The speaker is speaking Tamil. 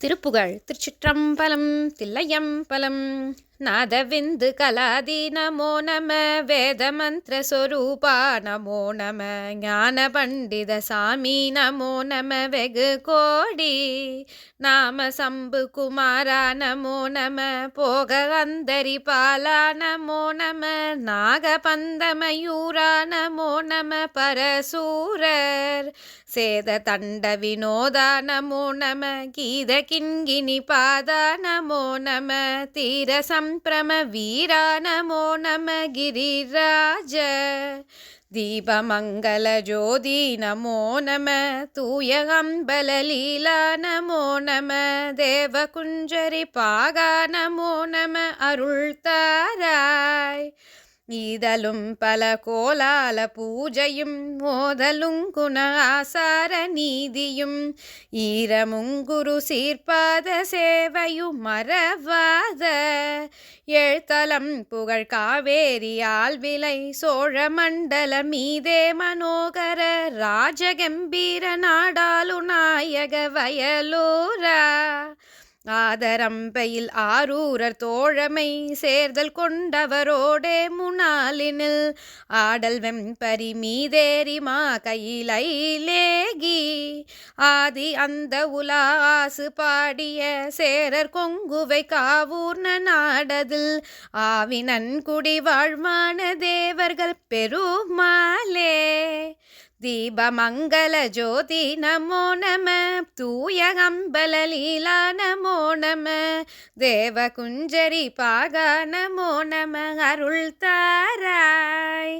திருப்புகழ் திருச்சிற்றம்பலம் தில்லையம்பலம். நாதவிந்து கலாதி நமோ நம. வேத மந்திர சொரூபா நமோ நம. ஞான பண்டித சாமி நமோ நம. வெகு கோடி. நாம சம்பு குமாரா நமோ நம. போக அந்தரி பாலா நமோ நம. நாகபந்தமயூரா நமோ நம. பரசூரர். சேத தண்ட வினோத நமோ நம கீத கிண்கிணி பாத நமோ நம தீர சம்பிரம வீரா நமோ நம கிரிராஜ தீபமங்கல ஜோதி நமோ நம தூயகம்பல லீலா நமோ நம தேவகுஞ்சரி பாகா நமோ நம அருள் தாராய். ஈதலும் பல கோலால பூஜையும் மோதலும் ஆசார நீதியும் ஈரமுங்குரு சீர்பாத சேவையும் மறவாத. எழுத்தலம் புகழ் காவேரியால் விலை சோழ மண்டல மீதே மனோகர ராஜகம்பீர நாடாலு நாயக வயலூரா. ஆதரம்பையில் ஆரூரர் தோழமை சேர்தல் கொண்டவரோடே முனாலினில் ஆடல் வெம்பரி மீதேரிமா கையிலேகி ஆதி அந்த உலாசு பாடிய சேரர் கொங்குவை காவூர்ண நாடதில். ஆவினன் குடி வாழ்மான தேவர்கள் பெருமாலே தீபமங்கல ஜோதி நமோ நம. தூய அம்பல லீலா நம. நம தேவ குஞ்சரி பாக நமோ நம அருள் தாராய்